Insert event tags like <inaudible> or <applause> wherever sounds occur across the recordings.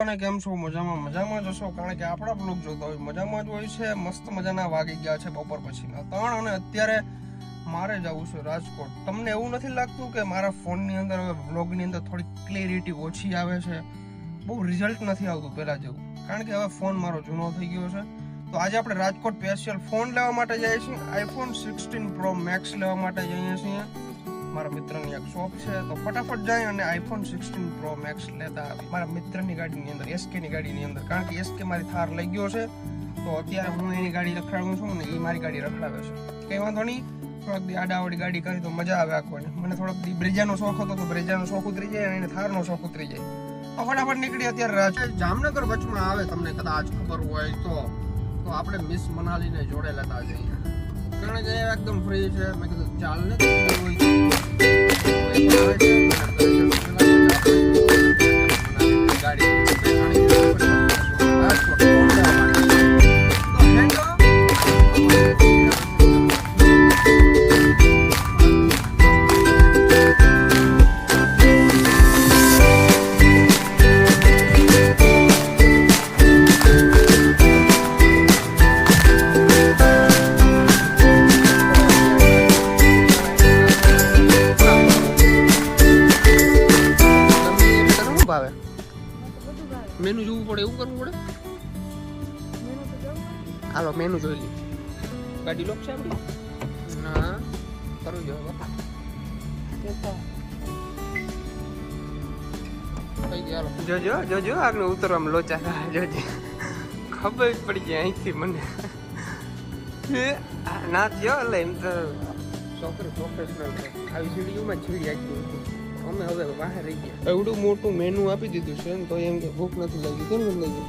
અને કેમ છો? મજામાં મજામાં જ હશો? કારણ કે આપણા બ્લોગ જોતા હોય, મજામાં જ હોય છે. મસ્ત મજાના વાગી ગયા છે બપોર પછીના ત્રણ અને અત્યારે મારે જવું છે રાજકોટ. તમને એવું નથી લાગતું કે મારા ફોનની અંદર હવે બ્લોગની અંદર થોડી ક્લેરિટી ઓછી આવે છે? બહુ રિઝલ્ટ નથી આવતું પહેલાં જેવું. કારણ કે હવે ફોન મારો જૂનો થઈ ગયો છે. તો આજે આપણે રાજકોટ સ્પેશિયલ ફોન લેવા માટે જઈએ છીએ. આઈફોન સિક્સટીન પ્રો મેક્સ લેવા માટે જઈએ છીએ. મારા મિત્રની એક શોપ છે. તો ફટાફટ જાય અને આઈફોન સિક્સટીન પ્રો મેક્સ લેતા આવી. મારા મિત્રની ગાડીની અંદર એસકે ની ગાડીની અંદર. કારણ કે એસકે મારી થાર લઈ ગયો છે. તો અત્યારે હું એની ગાડી રખડાવું છું ને એ મારી ગાડી રખડાવે છે. કંઈ વાંધો નહીં. થોડાક દી આડાવડી ગાડી કરી તો મજા આવે આખોને મને થોડોક દી બ્રેજાનો શોખ હતો તો બ્રેજાનો શોખ ઉતરી જાય અને થારનો શોખ ઉતરી જાય. તો ફટાફટ નીકળી અત્યારે જામનગર વચમાં આવે તમને કદાચ ખબર હોય તો. તો આપણે મિસ મનાલીને જોડે લેતા જઈએ. કારણ કે એકદમ ફ્રી છે. મેં કીધું चालणं પડે એવું કરવું પડે? હાલો મેનુ જોઈ લી ગાડી લોક છે આપણી? ના કરવું જોઈએ. જોજો જોજો આગળ ઉતરવામાં લોચા. જોજો. ખબર પડી જાય અહીંથી મને. એ, ના થયો એટલે એમ તો છોકરી પ્રોફેશનલ આવી સીડીઓમાં છીડી આપી અમે હવે બહાર રહી ગયા. એવડું મોટું મેનુ આપી દીધું છે ને તો એમ કે ભૂખ નથી લાગી. કેમ નથી લાગી?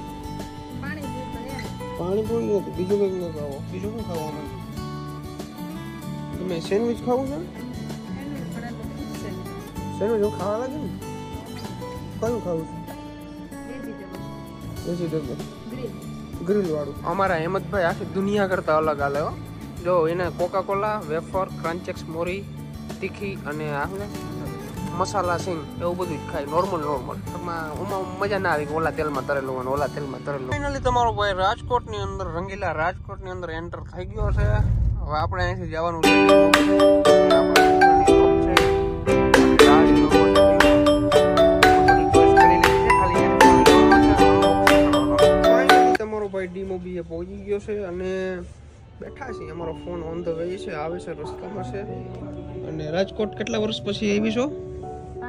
પાણી પણ નથી. બીજું કંઈક ન ખાવો. બીજું શું ખાવાનું? તમે સેન્ડવિચ ખાવું છે? સેન્ડવિચ હું ખાવા લાગે ને? કયું ખાવું છે? વેજીટેબલ ગ્રીલ વાળું. અમારા હેમંતભાઈ આખી દુનિયા કરતા અલગ હાલે હો. જો એને કોકા કોલા વેફર ક્રંચેક્સ મોરી તીખી અને આ? મસાલા સિંગ એવું બધું જ ખાય નોર્મલ નોર્મલ એમાં ઉમાં મજા ના આવી ઓલા તેલમાં તરેલું હોય ને ઓલા તેલમાં તરેલું ફાઇનલી તમારો ભાઈ રાજકોટની અંદર, રંગીલા રાજકોટની અંદર એન્ટર થઈ ગયો છે. હવે આપણે અહીંથી જવાનું છે. ભાઈ ડીમોબી એ પહોંચી ગયો છે અને બેઠા છીએ અમારો ફોન ઓન ધ છે. આવે છે રસ્તામાં છે. અને રાજકોટ કેટલા વર્ષ પછી આવી છો?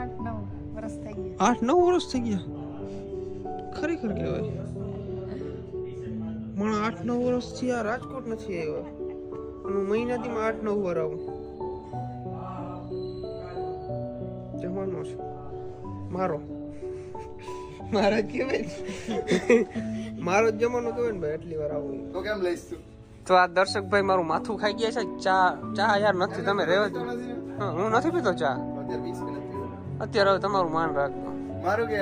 આઠ નવ વર્ષ થઈ ગયા. આઠ નવ વર્ષ થઈ ગયા? ખરેખર કહેવાય. પણ આઠ નવ વર્ષથી આ રાજકોટ નથી આવ્યો. અને હું મહિનાથીમાં આઠ નવ વાર આવું. જવાનો છું. મારો. મારા કહેવાય મારો જ જમાનો કહેવાય ને ભાઈ એટલી વાર આવું. તો કેમ લઈશ તું? તો આ દર્શકભાઈ મારું માથું ખાઈ ગયા છે. ચા ચા યાર નથી તમે રહેવા દો. હા, હું નથી પીતો ચા. અત્યારે હવે તમારું માન રાખજો. મારું કે?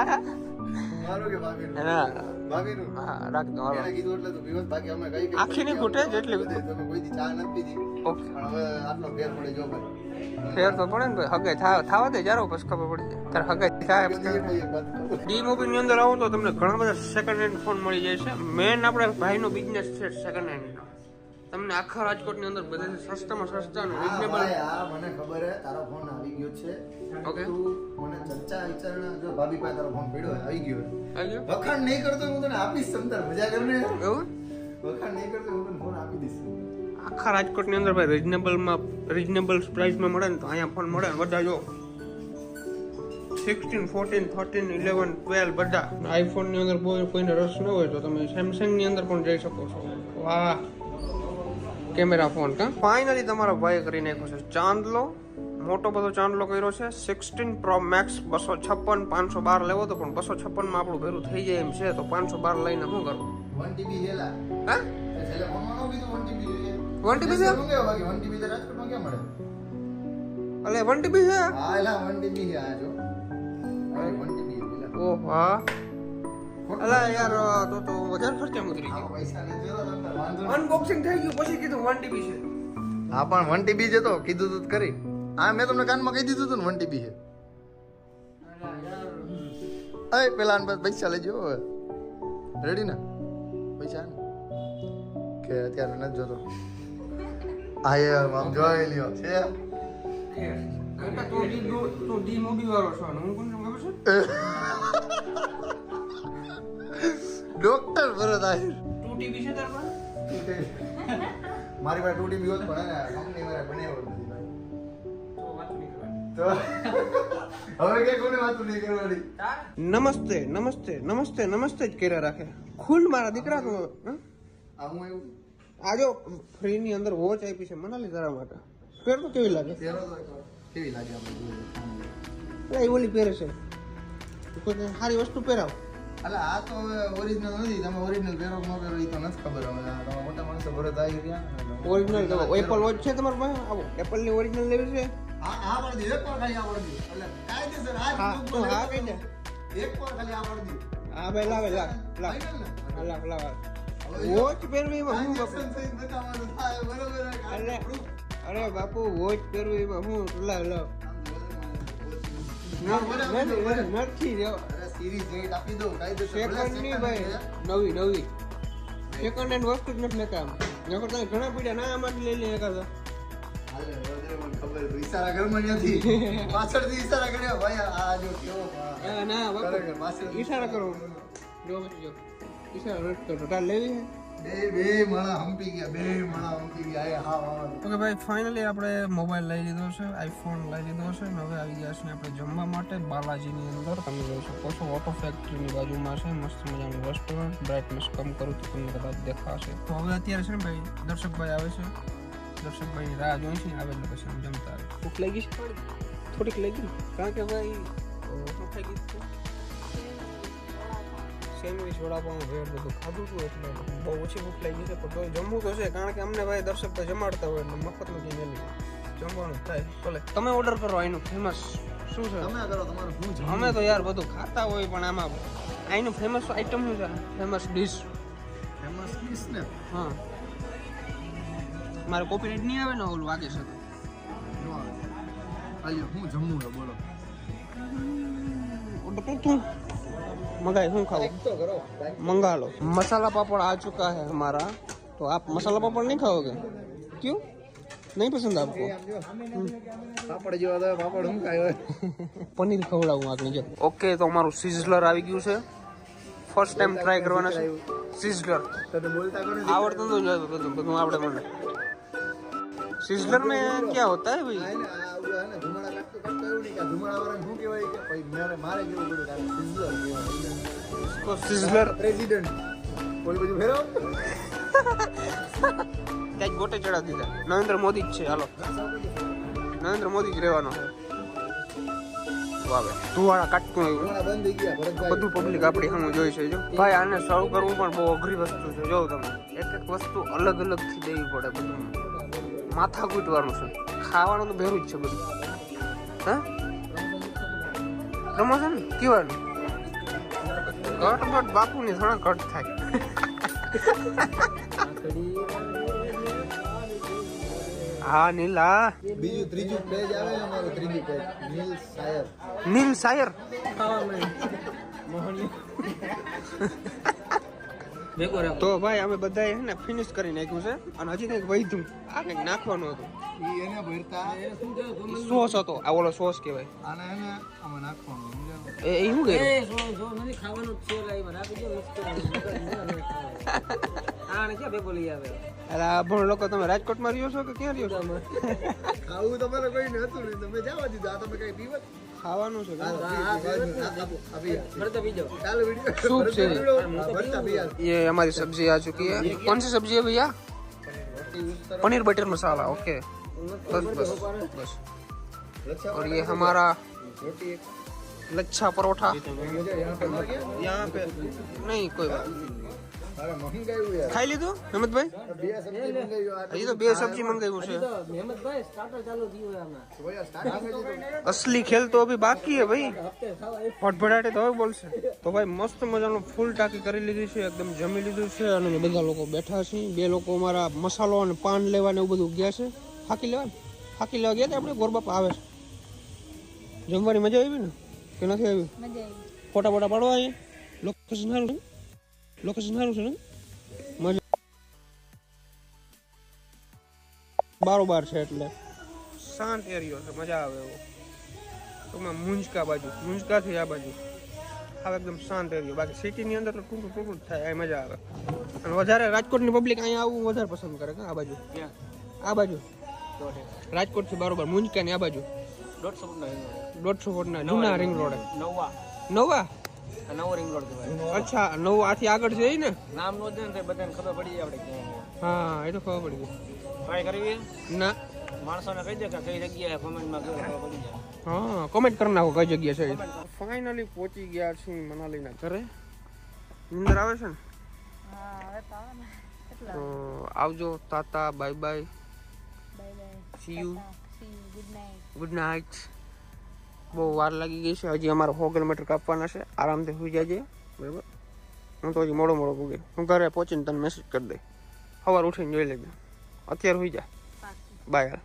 <laughs> મારું કે ભાભીનું? ના. ભાભીનું? હા રાખજો હાલો. કીધું એટલે તો પીવસ બાકી અમે કઈ આખી ની ફૂટે જેટલી બધે તમે કોઈ દી ચા નથી પીધી. ઓકે. પણ હવે આટલો ફેર પડે જો ભાઈ. ફેર તો પડે ને ભાઈ. હગે થા થાવા દે જારો પછી ખબર પડી. જાય તારે હગાઈ થાય. ડી મોબીલની અંદર આવો તો તમને ઘણા બધા સેકન્ડ હેન્ડ ફોન મળી જાય છે. મેન આપણે ભાઈનો બિઝનેસ છે સેકન્ડ હેન્ડ તમને આખા રાજકોટની અંદર બધે સસ્તામાં સસ્તા રિઝનેબલ હા મને ખબર છે તારો ફોન આવી ગયો છે. ઓકે તું મને ચર્ચા વિચારણા જો ભાભી પાસે તારો ફોન પડ્યો આવી ગયો હે. આવી ગયો? વખાણ નહીં કરતો હું તને આપીશ સમતર મજા કરને એવું? વખાણ નહીં કરતો હું તને ફોન આપી દઈશ. આખા રાજકોટની અંદર ભાઈ રિઝનેબલમાં રિઝનેબલ પ્રાઇસમાં મળે ને તો અહીંયા ફોન મળે બધા જો. Sixteen fourteen thirteen eleven twelve બધા. આઈફોનની અંદર કોઈ કોઈને રસ ન હોય તો તમે સેમસંગની અંદર પણ જઈ શકો છો. વાહ. કેમેરા ફોન કા? ફાઇનલી તમારો ભાઈ કરી નાખ્યો છે ચાંદલો. મોટો બધો ચાંદલો કર્યો છે. સિક્સટીન પ્રો મેક્સ બસો છપ્પન પાંચસો બાર લેવો તો પણ બસો છપ્પનમાં આપણું ભેરું થઈ જાય એમ છે. તો પાંચસો બાર લઈને શું કરવું વન ટીબી હેલા હા? વન ટીબી જોઈએ. 1 TB છે? શું કહેવાય બાકી? વન ટીબી તો રાજકોટમાં ક્યાં મળે? અલે વન ટીબી છે? હા એલા વન ટીબી છે આ જો. વન ટીબી પેલા અલા યાર તો તો વધારે ખર્ચા મૂકી ગયો. પૈસા નથી અનબોક્સિંગ થઈ ગયું પછી કીધું વન ટીબી છે. હા પણ વન ટીબી છે તો કીધું તું કરી હા મેં તમને કાનમાં કહી દીધું હતું ને વન ટીબી છે. અરે પેલા પાસે પૈસા લેજો રેડી ને? પૈસા ને? કે અત્યારે નથી જોતો. આ એ આમ જોઈ લ્યો છે? Doctor <laughs> Bharat Ahir. Two TV છે તાર મારી પાસે તૂટી બી હોત પણ ને કંપની મારે બનાવ્યો નથી ભાઈ. તો વાત નહીં કરવાની. તો હવે કે કોને વાતું નહીં કરવાની? નમસ્તે નમસ્તે નમસ્તે નમસ્તે જ કર્યા રાખે. ખુલ મારા દીકરા તું હં? આ હું એવું? આ ફ્રી ની અંદર વોચ આપી છે મનાલી તારા માટે. પહેર તો કેવી લાગે? કેવી લાગે આપણે ઓલી પહેરે છે. સારી વસ્તુ પહેરાવ. અલે આ તો ઓરિજિનલ નથી તમે ઓરિજિનલ પહેરો ન પહેરો એ તો નથી ખબર હવે તમે મોટા માણસો ભરત આવી રહ્યા ઓરિજિનલ એપલ વોચ છે તમારે પાસે આવો એપલની ઓરિજિનલ લેવી છે હા હા પણ એક વાર ખાલી આ પડી દીધું એટલે કાયદેસર આ તો હા કહી દે. એક વાર ખાલી આ હા ભાઈ લાવે લાવ લાવ? લાવ લાવ વોચ પહેરવી એમાં શું બાપુ બતાવવાનું થાય, બરોબર અરે અરે બાપુ વોચ પહેરવી એમાં શું લાવ લાવ નથી બરાબર. આપી સેકન્ડની ભાઈ નવી નવી. સેકન્ડ હેન્ડ વસ્તુ જ નથી લેતા આમ. નકર તમે ઘણા પીડ્યા ના આમાંથી લઈ લઈ એકાદ. હાલે, મને ખબર ઈશારા ઘરમાં નથી. <laughs> પાછળથી ઈશારા કર્યા, ભાઈ, આ જો કેવો ના ઈશારા કરો. જો જો. ઈશારા કરતો તાર લેવી છે? બે બે માળા હંપી ગયા બે માળા હંપી ગયા. એ હા હા. ઓકે ભાઈ ફાઇનલી આપણે મોબાઈલ લઈ લીધો છે આઈફોન લઈ લીધો છે અને હવે આવી ગયા છે આપણે જમવા માટે બાલાજીની અંદર. તમે જોઈ શકો છો ઓટો ફેક્ટરીની બાજુમાં છે મસ્ત મજાનું રેસ્ટોરન્ટ બ્રાઇટનેસ કમ કરું તો તમને કદાચ દેખાશે. તો હવે અત્યારે છે ને ભાઈ દર્શકભાઈ આવે છે. દર્શકભાઈ રાહ જોઈ છે આવે પછી જમતા આવે ભૂખ લાગી છે થોડીક? લાગી? કારણ કે ભાઈ શું થઈ ગયું સેન્ડવિચ વડાપાઉં ભેળ બધું ખાધું હતું એટલે બહુ ઓછી ભૂખ લાગી છે. પણ તોય જમવું તો છે કારણ કે અમને ભાઈ દર્શક તો જમાડતા હોય એટલે મફતનું જે મેલી જમવાનું થાય. ભલે તમે ઓર્ડર કરો એનું ફેમસ શું છે? તમે કરો તમારું શું અમે તો યાર બધું ખાતા હોય પણ આમાં અહીંનું ફેમસ આઈટમ શું છે? ફેમસ ડીશ ફેમસ ડીશ ને? હા. મારે કોપીરાઇટ નહીં આવે ને ઓલું વાગે નો હાલ્યો હું જમવું બોલો. ઓર્ડર કર તું. મંગાઈ શું ખાવું તો કરો मंगा लो मसाला पापड़ आ चुका है हमारा तो आप मसाला पापड़ नहीं खाओगे क्यों नहीं पसंद आपको પાપડ જેવા તો પાપડ હું ખાયો <laughs> પનીર ખવડાવું આગળ જો ઓકે તો અમારું સિઝલર આવી ગયું છે ફર્સ્ટ ટાઈમ ટ્રાય કરવાના છે સિઝલર તને બોલતા કરો આવડતું તો જ બધું બધું આવડે મને सीजनर में હોતા होता है ગોટે ચડાવી દીધા. નરેન્દ્ર મોદી જ છે હાલો. નરેન્દ્ર મોદી જ રહેવાનો કાટતું બધું પબ્લિક આપણી સામે જોઈ ભાઈ આને સર્વ કરવું પણ બહુ અઘરી વસ્તુ છે જો તમે. એક એક વસ્તુ અલગ અલગથી દેવી પડે બધું માથા કૂટવાનું છે. ખાવાનું તો ભેરું જ છે બધું. હા? પ્રમોશન કેવાનું કટ બટ બાપુની થોડા કટ થાય. હા નીલા. બીજું ત્રીજું પેજ આવે અમારું ત્રીજું પેજ નીલ સાયર. નીલ શાયર <laughs> તો ભાઈ અમે બધા હે ને ફિનિશ કરી નાખ્યું છે અને હજી કંઈક વધ્યું. આ કંઈક નાખવાનું હતું. ઈ એને ભરતા સોસ હતો. આ ઓલો સોસ કહેવાય. આને એને આમાં નાખવાનું સમજાવો? એ એ શું કર્યું? અરે આ ભણ લોકો તમે રાજકોટમાં રહ્યો છો કે ક્યાં રહ્યો છો? આવું તમારે કોઈ નતું નહીં તમે જવા દીધા આ તમે કઈ પીવત? ખાવાનું છે ચાલો वीडियो सूप से। भरता भैया ये हमारी सब्जी आ चुकी है कौन सी सब्जी है भैया पनीर बटर मसाला ओके बस बस बस और ये हमारा रोटी एक लच्छा परोठा मुझे यहाँ पे मर गया यहाँ पे नहीं कोई बात ખાઈ લીધું હેમંતભાઈ? હજી તો બે સબ્જી મંગાવ્યું છે. અસલી ખેલ તો અભી બાકી હે ભાઈ. ફટફટાટે તો હવે બોલશે. તો ભાઈ મસ્ત મજાનું ફૂલ ટાંકી કરી લીધી છે એકદમ જમી લીધું છે અને બધા લોકો બેઠા છે બે લોકો મારા મસાલો અને પાન લેવા ને એવું બધું ગયા છે. હાકી લેવા હાકી લેવા ગયા હતા આપણે? ગોરબાપા આવે છે. જમવાની મજા આવી ને? કે નથી આવી? ફોટા ફોટા પાડવા અહીંયા? લોકેશન સારું લોકેશન સારું છે ને મજા બારોબાર છે એટલે શાંત એરિયો છે મજા આવે એવો ટૂંકમાં મુંજકા બાજુ મુંજકાથી આ બાજુ આવે એકદમ શાંત એરિયો બાકી સિટીની અંદર તો ટૂંકું ટૂંકું જ થાય એ મજા આવે અને વધારે રાજકોટની પબ્લિક અહીંયા આવવું વધારે પસંદ કરે કે આ બાજુ આ બાજુ રાજકોટથી બરોબર મુંજકાની આ બાજુ દોઢસો ફૂટનો ring road. દોઢસો ફૂટના જૂના રિંગ રોડ નવા નવા આ નવો રિંગ રોડ કહેવાય અચ્છા નવ આથી આગળ છે ને? નામ નો દે ને બધાને ખબર પડી જાય આપણે ક્યાં હા એ તો ખબર પડી ગઈ ટ્રાય કરવી? ના. માણસોને કહી દે કે કઈ જગ્યાએ કોમેન્ટમાં ખબર પડી જાય. હા કોમેન્ટ કરી નાખો કઈ જગ્યા છે ફાઇનલી પહોંચી ગયા છીએ મનાલીના ઘરે. નિંદર આવે છે ને? તો આવજો ta ta bye bye see you good night good night બહુ વાર લાગી ગઈ છે. હજી અમારે સો કિલોમીટર કાપવાના છે. આરામથી સુઈ જાજે. બરાબર? હું તો હજી મોડો મોડો પૂગે હું ઘરે પહોંચીને તને મેસેજ કરી દઈ સવાર ઉઠીને જોઈ લેજે. અત્યારે સુઈ જા. બાય